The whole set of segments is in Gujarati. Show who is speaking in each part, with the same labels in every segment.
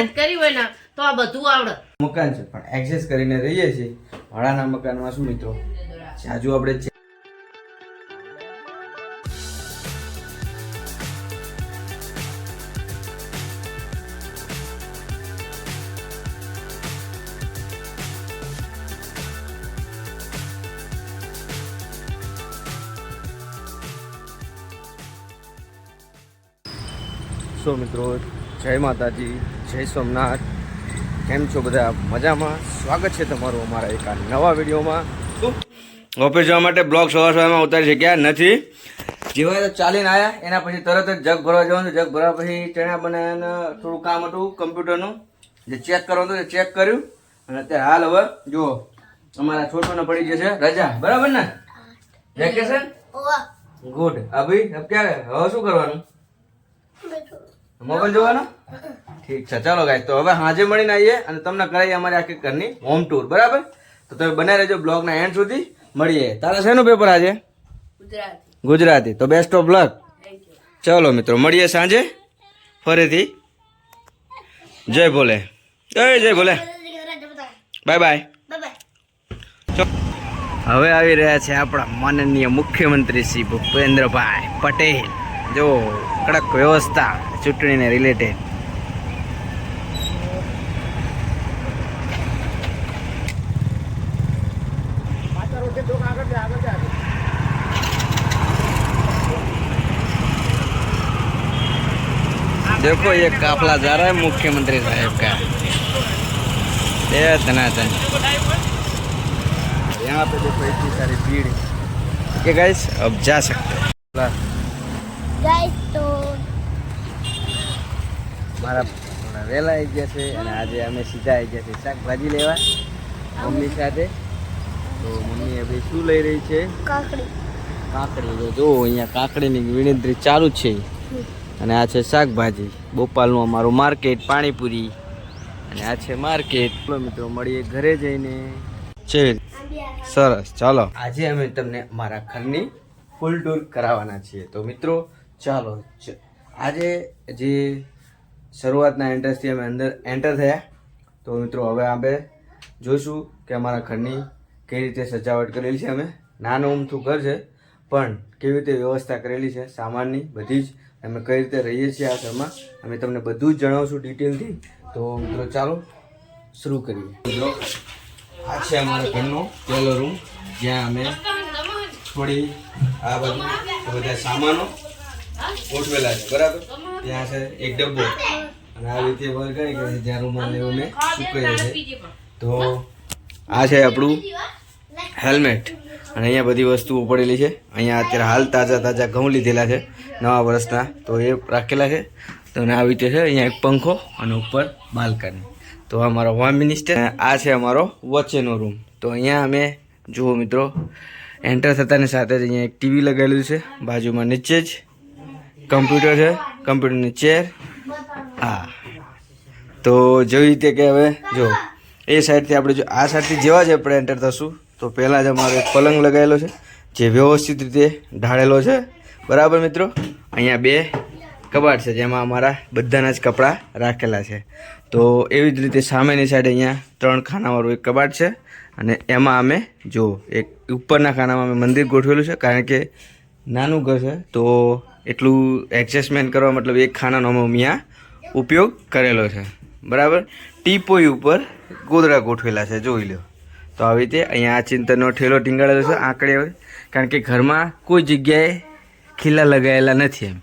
Speaker 1: મહેનત કરી હોય ને તો આ બધું આવડે.
Speaker 2: મકાન છે પણ એક્સેસ કરીને રહીએ છીએ. ભાડાના મકાનમાં શું મિત્રો? જાજુ આપણે સો મિત્રો? જય માતાજી જય સોમનાથ. કેમ છો બધા? મજામાં? સ્વાગત છે તમારું અમારા એક આ નવા વિડીયોમાં. ઓફિસ જવા માટે બ્લોગ સવાર સવારમાં ઉતારી શક્યા નથી. જેવા તો ચાલીને આવ્યા એના પછી તરત જ જગ ભરવા જવાનું જગ ભરવા પછી ચણા બનાવીને થોડું કામ હતું કમ્પ્યુટરનું. જે ચેક કરવાનું હતું એ ચેક કર્યું. અને અત્યારે હાલ હવે જુઓ અમારા છોટોને પડી જશે રજા બરાબર ને? વેકેશન ગુડ અભી હવે ક્યારે હવે શું કરવાનું? મોબાઈલ જોવાનો? ઠીક છે. ચાલો ગાય તો હવે હાજે મળીને આવીએ અને તમને કરાવીએ અમારી આખી ઘરની હોમ ટૂર બરાબર? તો તમે બનાવી રહેજો બ્લોગના એન્ડ સુધી. મળીએ. તારે શેનું પેપર આજે?
Speaker 1: ગુજરાતી.
Speaker 2: ગુજરાતી. તો બેસ્ટ ઓફ લક ચલો મિત્રો મળીએ સાંજે. ફરીથી. જય ભોલે. જય જય ભોલે. બાય બાય હવે આવી રહ્યા છે આપણા માનનીય મુખ્યમંત્રી શ્રી ભૂપેન્દ્રભાઈ પટેલ. જો કડક વ્યવસ્થા ચૂંટણીને રિલેટેડ देखो ये काफला जा रहा है मुख्यमंत्री साहब का ये धनाधन यहाँ पे देखो इतनी सारी भीड़ है कि गाइस अब जा सकते हैं
Speaker 3: ગાઈસ તો
Speaker 2: મારા થોડા વહેલા આવી ગયા છે અને આજે અમે સીધા આવી ગયા છે શાકભાજી લેવા મમ્મી સાથે. તો મમ્મી હવે શું લઈ રહી છે?
Speaker 3: કાકડી.
Speaker 2: કાકડી. તો જો અહીંયા કાકડીની વિણતરી ચાલુ છે. અને આ છે શાકભાજી. બોપાલનું અમારું માર્કેટ પાણીપુરી. અને આ છે માર્કેટ. મિત્રો મળીએ ઘરે જઈને. છે. સરસ. ચાલો. આજે અમે તમને મારા ઘરની ફૂલ ટૂર કરાવવાના છીએ. તો મિત્રો ચાલો આજે જે શરૂઆતના એન્ટ્રન્સથી અમે અંદર એન્ટર થયા, તો મિત્રો હવે આપણે જોઈશું કે અમારા ઘરની કઈ રીતે સજાવટ કરેલી છે અમે. નાનું ઉમથું ઘર છે, પણ કેવી રીતે વ્યવસ્થા કરેલી છે, સામાનની બધી જ અમે કઈ રીતે રહીએ છીએ આ ઘરમાં, અમે તમને બધું જ જણાવશું ડિટેલથી તો મિત્રો ચાલો, શરૂ કરીએ. મિત્રો, આ છે અમારા ઘરનો પહેલો રૂમ જ્યાં અમે થોડી આ બધું બધા સામાનો ગોઠવેલા છે બરાબર? ત્યાં છે એક ડબ્બો. અને આ રીતે વળગાડી કે છે જ્યાં રૂમાલ એવું મેં સૂકવીએ છે. તો આ છે આપણું હેલ્મેટ. અને અહીંયા બધી વસ્તુઓ પડેલી છે. અહીંયા અત્યારે હાલ તાજા તાજા ઘઉં લીધેલા છે નવા વર્ષના. તો એ રાખેલા છે. તો આવી રીતે છે અહીંયા એક પંખો અને ઉપર બાલ્કની. તો આ અમારો હોમ મિનિસ્ટર આ છે અમારો વચ્ચેનો રૂમ. તો અહીંયા અમે જુઓ મિત્રો એન્ટર થતાની સાથે જ અહીંયા એક ટીવી લગાવેલું છે. બાજુમાં નીચે જ કમ્પ્યુટર છે, કમ્પ્યુટરની ચેર. હા. તો જેવી રીતે કે હવે, જો, એ સાઈડથી આપણે જો, આ સાઈડથી જેવા જ આપણે એન્ટર થશું, તો પહેલાં જ અમારો એક પલંગ લગાવેલો છે, જે વ્યવસ્થિત રીતે ઢાળેલો છે. બરાબર મિત્રો? અહીંયા બે કબાટ છે, જેમાં અમારા બધાના જ કપડાં રાખેલા છે. તો એવી જ રીતે સામેની સાઈડ અહીંયા ત્રણ ખાનાવાળું એક કબાટ છે, અને એમાં અમે, જો, એક ઉપરના ખાનામાં અમે મંદિર ગોઠવેલું છે, કારણ કે નાનું ઘર છે, તો એટલું એડજસ્ટમેન્ટ કરવા મતલબ એક ખાનાનો અમે અહીંયા ઉપયોગ કરેલો છે. બરાબર? ટીપોઈ ઉપર ગોદરા ગોઠવેલા છે, જોઈ લો તો આવી રીતે અહીંયા આ ચિંતનનો ઠેલો ટીંગાડેલો છે, આંકડે કારણ કે ઘરમાં કોઈ જગ્યાએ ખીલા લગાવેલા નથી એમ.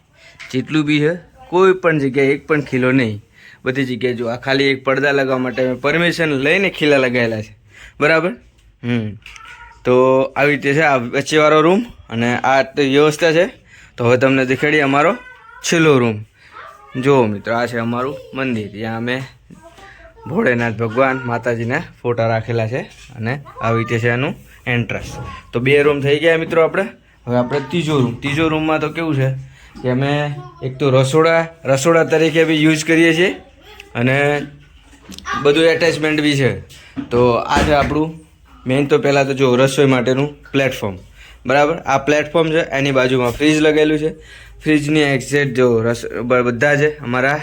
Speaker 2: જેટલું બી છે, કોઈ પણ જગ્યાએ એક પણ ખીલો નહીં. બધી જગ્યાએ જો આ ખાલી એક પડદા લગાવવા માટે અમે પરમિશન લઈને ખીલા લગાવેલા છે. બરાબર? હમ. તો આવી રીતે છે, આ વચ્ચેવાળો રૂમ અને આ વ્યવસ્થા છે. તો હવે તમને દેખાડીએ અમારો છેલ્લો રૂમ જુઓ મિત્રો, આ છે અમારું મંદિર. ત્યાં અમે ભોળેનાથ ભગવાન માતાજીના ફોટા રાખેલા છે અને આવી રીતે છે એનું એન્ટ્રન્સ તો બે રૂમ થઈ ગયા મિત્રો આપણે. હવે આપણે ત્રીજો રૂમ ત્રીજો રૂમમાં તો કેવું છે કે અમે એક તો રસોડા રસોડા તરીકે બી યુઝ કરીએ છીએ અને બધું એટેચમેન્ટ બી છે. તો આ છે આપણું મેઇન તો પહેલાં તો જો રસોઈ માટેનું પ્લેટફોર્મ બરાબર? આ પ્લેટફોર્મ છે, એની બાજુમાં ફ્રીજ લગાવેલું છે. ફ્રીજની એક્ઝેક્ટ જો રસ બધા છે અમારા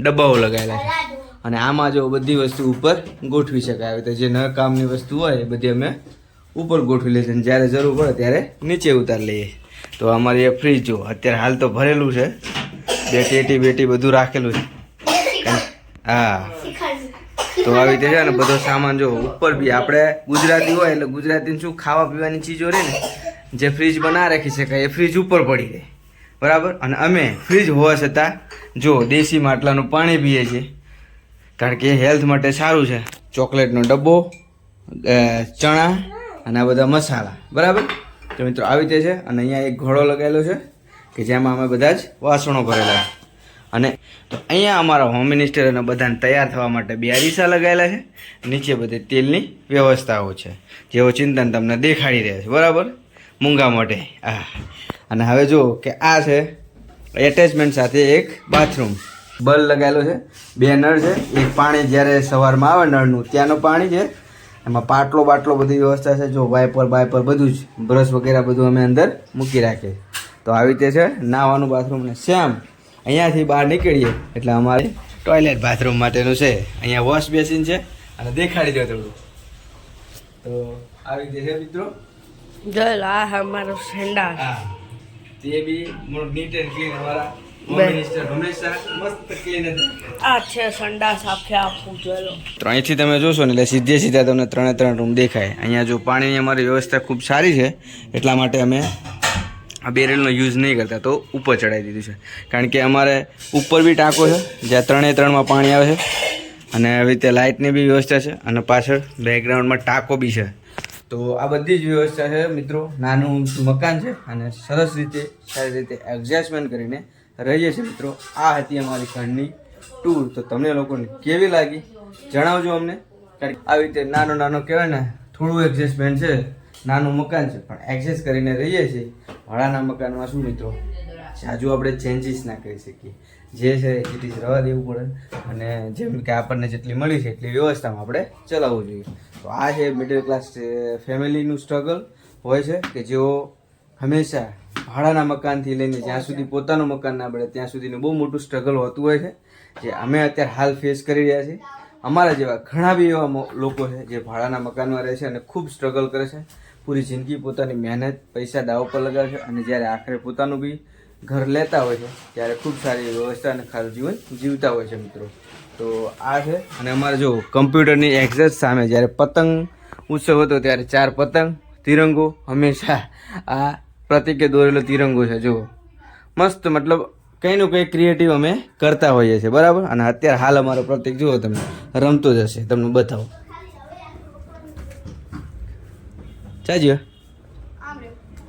Speaker 2: ડબ્બાઓ લગાવેલા છે. અને આમાં જો બધી વસ્તુ ઉપર ગોઠવી શકાય. આવી રીતે જે ન કામની વસ્તુ હોય, એ બધી અમે ઉપર ગોઠવી લઈએ છીએ. જ્યારે જરૂર પડે ત્યારે નીચે ઉતારી લઈએ. તો અમારી એ ફ્રીજ જો, અત્યારે હાલ તો ભરેલું છે. બે ટેટી બેટી બધું રાખેલું છે. હા. તો આવી રીતે છે ને, બધો સામાન જો ઉપર બી આપણે ગુજરાતી હોય એટલે ગુજરાતીને શું ખાવા પીવાની ચીજો રહે ને જે ફ્રીજ બના રાખી શકાય, એ ફ્રીજ ઉપર પડી રહે. બરાબર? અને અમે ફ્રીજ હોવા છતાં, જો દેશી માટલાનું પાણી પીએ છીએ, કારણ કે હેલ્થ માટે સારું છે. ચોકલેટનો ડબ્બો ચણા અને આ બધા મસાલા. બરાબર? તો મિત્રો, આવી રીતે છે. અને અહીંયા એક ઘોડો લગાવેલો છે, કે જેમાં અમે બધા જ વાસણો ભરેલા અને તો અહીંયા અમારા હોમ મિનિસ્ટર અને બધાને તૈયાર થવા માટે બે અરીસા લગાવેલા છે. નીચે બધે તેલની વ્યવસ્થાઓ છે જેવો ચિંતન તમને દેખાડી રહ્યા છે. બરાબર? મૂંગા મોઢે. આ અને હવે જુઓ કે આ છે એટેચમેન્ટ સાથે એક બાથરૂમ બલ્બ લગાવેલો છે, બે નળ છે, એક પાણી જ્યારે સવારમાં આવે નળનું, ત્યાંનું પાણી છે. એમાં પાટલો બાટલો બધી વ્યવસ્થા છે, જો વાઇપર બાયપર બધું જ બ્રશ વગેરે બધું અમે અંદર મૂકી રાખીએ. તો આવી રીતે છે નાવાનું બાથરૂમ ને શ્યામ અહીંયાથી બહાર નીકળીએ. એટલે અમારે ટોયલેટ બાથરૂમ માટેનું છે. અહીંયા વોશ બેસિન છે, અને દેખાડી દો થોડું. તો આવી રીતે છે મિત્રો.
Speaker 1: જલ આ અમારો સંડાસ.
Speaker 2: તે બી નીટ એન્ડ ક્લીન અમારા હોમ મિનિસ્ટર હંમેશા મસ્ત ક્લીન
Speaker 1: આ છે સંડાસ આખે આખું જલો
Speaker 2: તો અહીંથી તમે જોશો ને એટલે સીધે સીધા તમને ત્રણે ત્રણ રૂમ દેખાય. અહીંયા જો પાણીની અમારી વ્યવસ્થા ખૂબ સારી છે એટલા માટે અમે આ બેરેલનો યુઝ નહીં કરતા તો ઉપર ચડાવી દીધું છે. કારણ કે અમારે ઉપર બી ટાંકો છે જ્યાં ત્રણે ત્રણમાં પાણી આવે છે. અને આવી રીતે લાઇટની બી વ્યવસ્થા છે અને પાછળ બેકગ્રાઉન્ડમાં ટાંકો બી છે. તો આ બધી જ વ્યવસ્થા છે મિત્રો. નાનું મકાન છે અને સરસ રીતે સારી રીતે એડજસ્ટમેન્ટ કરીને રહીએ છીએ મિત્રો. આ હતી અમારી ઘરની ટૂર તો તમને લોકોને કેવી લાગી? જણાવજો અમને. કારણ કે આવી રીતે નાનો નાનો કહેવાય ને થોડું એડજસ્ટમેન્ટ છે. નાનું મકાન છે પણ એડજસ્ટ કરીને રહીએ છીએ. ભાડાના મકાનમાં શું મિત્રો? જાજુ આપણે ચેન્જીસ ના કરી શકીએ. જે છે એ ઇઝ રવા દેવું પડે. અને જેમ કે આપણને જેટલી મળી છે એટલી વ્યવસ્થામાં આપણે ચલાવવું જોઈએ. તો આ છે મિડલ ક્લાસ ફેમિલીનું સ્ટ્રગલ હોય છે કે જેઓ હંમેશા ભાડાના મકાનથી લઈને જ્યાં સુધી પોતાનું મકાન ના મળે ત્યાં સુધીનું બહુ મોટું સ્ટ્રગલ હોતું હોય છે. જે અમે અત્યારે હાલ ફેસ કરી રહ્યા છીએ. અમારા જેવા ઘણા બી એવા લોકો છે જે ભાડાના મકાનમાં રહે છે અને ખૂબ સ્ટ્રગલ કરે છે. પૂરી જિંદગી પોતાની મહેનત, પૈસા દાવ પર લગાવે છે અને જ્યારે આખરે પોતાનું બી ઘર લેતા હોય છે ત્યારે ખૂબ સારી વ્યવસ્થા અને સારું જીવન જીવતા હોય છે મિત્રો. તો આ છે. અને અમારે જો કમ્પ્યુટરની એક્ઝેક્ટ સામે જ્યારે પતંગ ઉત્સવ હતો ત્યારે ચાર પતંગ તિરંગો હંમેશા આ પ્રતિકે દોરેલો તિરંગો છે જો મસ્ત મતલબ કંઈ નું કંઈ ક્રિએટિવ અમે કરતા હોઈએ છીએ બરાબર? અને અત્યારે હાલ અમારો પ્રતિક જુઓ તમે રમતો જ હશે તમને બતાવો. ચાજી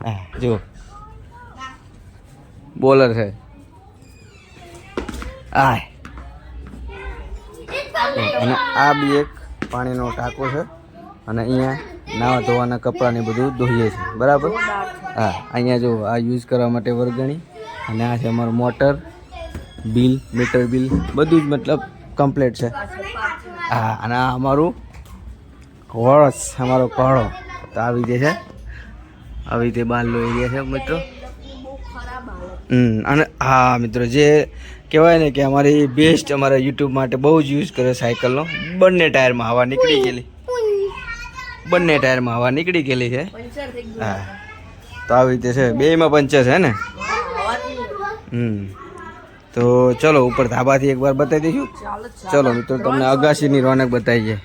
Speaker 2: હા જુઓ. બોલર છે. આય. અને આ બી એક પાણીનો ટાંકો છે. અને અહીંયા નાવા ધોવાના કપડાને બધું ધોઈએ છીએ બરાબર? હા, અહીંયા જો આ યુઝ કરવા માટે વરગણી અને આ છે અમારું મોટર, બિલ, મીટર બિલ, બધું જ મતલબ કમ્પ્લીટ છે. હા, અને આ અમારું કોળસ અમારો કોળો તો આવી રીતે છે. આવી રીતે બારલો એરિયા છે મિત્રો. અને હા મિત્રો જે કહેવાય ને કે અમારી બેસ્ટ અમારા યુટ્યુબ માટે બહુ જ યુઝ કર્યો સાયકલનો. બંને ટાયરમાં હવા નીકળી ગયેલી. બંને ટાયરમાં હવા નીકળી ગયેલી છે. હા. તો આવી રીતે છે. બેમાં પંચર છે ને? હમ. તો ચલો ઉપર ધાબાથી એકવાર બતાવી દઈશું.
Speaker 1: ચલો
Speaker 2: મિત્રો તમને અગાશીની રોનક બતાવીએ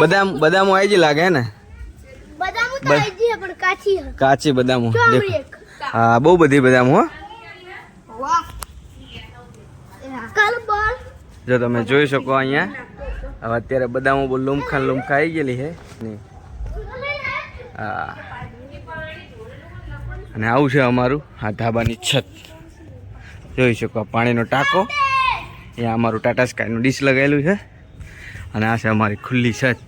Speaker 2: બદામ બદામ આવી જ લાગે ને? કાચી બદામો. હા બહુ બધી બદામ હો. જો તમે જોઈ શકો અહીંયા. હવે અત્યારે બદામો બહુ લુમખાન આવી ગયેલી છે હા. અને આવું છે અમારું આ ધાબાની છત. જોઈ શકો પાણીનો ટાંકો. અહીંયા અમારું ટાટા સ્કાયનું ડીશ લગાવેલું છે. અને આ છે અમારી ખુલ્લી છત.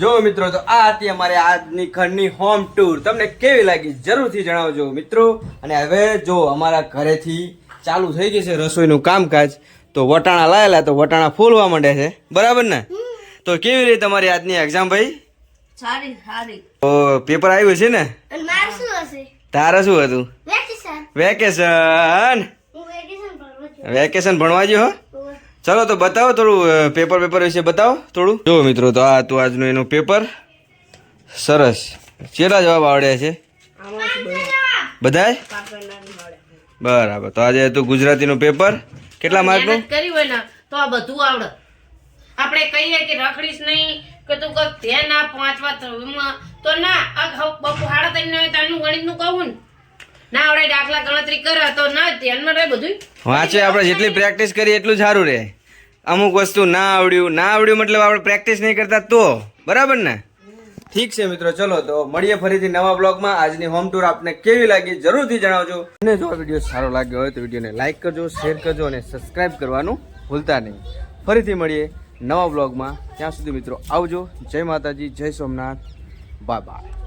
Speaker 2: જો મિત્રો તો આ હતી અમારી આજની ઘરની હોમ ટૂર તમને કેવી લાગી જરૂરથી જણાવજો મિત્રો. અને હવે જો અમારા ઘરેથી ચાલુ થઈ ગઈ છે રસોઈનું કામકાજ તો વટાણા લાયેલા તો વટાણા ફૂલવા માંડે છે. બરાબર ને? તો કેવી રીતે તમારી આજની એક્ઝામ ભાઈ?
Speaker 1: સારી સારી.
Speaker 2: તો પેપર આવ્યું છે ને? તારે શું હતું?
Speaker 3: વેકેશન
Speaker 2: વેકેશન
Speaker 3: ભણવા છું
Speaker 2: ચલો તો બતાવો થોડું પેપર પેપર વિશે બતાવો થોડું. જો મિત્રો તો આ હતું આજનું એનું પેપર સરસ. કેટલા જવાબ આવડ્યા છે?
Speaker 1: બધા
Speaker 2: બધાય? બરાબર. તો આજે હતું ગુજરાતીનું પેપર કેટલા માર્કનું
Speaker 4: કરી હોય ને તો આ બધું આવડે. આપણે કહીએ કે રખડીશ નહીં કે તું કહ ધ્યાન આપ વાંચવા તો- તો ના આ બપુ હાડા ત્રણ હોય તારનું ગણિતનું કહું ને. ના આવડે દાખલા ગણતરી કરે તો ના ધ્યાનમાં રહે બધું
Speaker 2: વાંચે આપણે જેટલી પ્રેક્ટિસ કરીએ એટલું સારું રહે. અમુક વસ્તુ ના આવડ્યું ના આવડ્યું મતલબ આપણે પ્રેક્ટિસ નહીં કરતા તો, બરાબર ને? ઠીક છે મિત્રો, ચલો તો મળીએ ફરીથી નવા બ્લોગમાં. આજની હોમ ટૂર આપને કેવી લાગી જરૂરથી જણાવજો. અને જો આ વીડિયો સારો લાગ્યો હોય તો વિડીયોને લાઈક કરજો શેર કરજો અને સબસ્ક્રાઇબ કરવાનું ભૂલતા નહીં. ફરીથી મળીએ નવા બ્લોગમાં. ત્યાં સુધી મિત્રો આવજો. જય માતાજી, જય સોમનાથ. Bye bye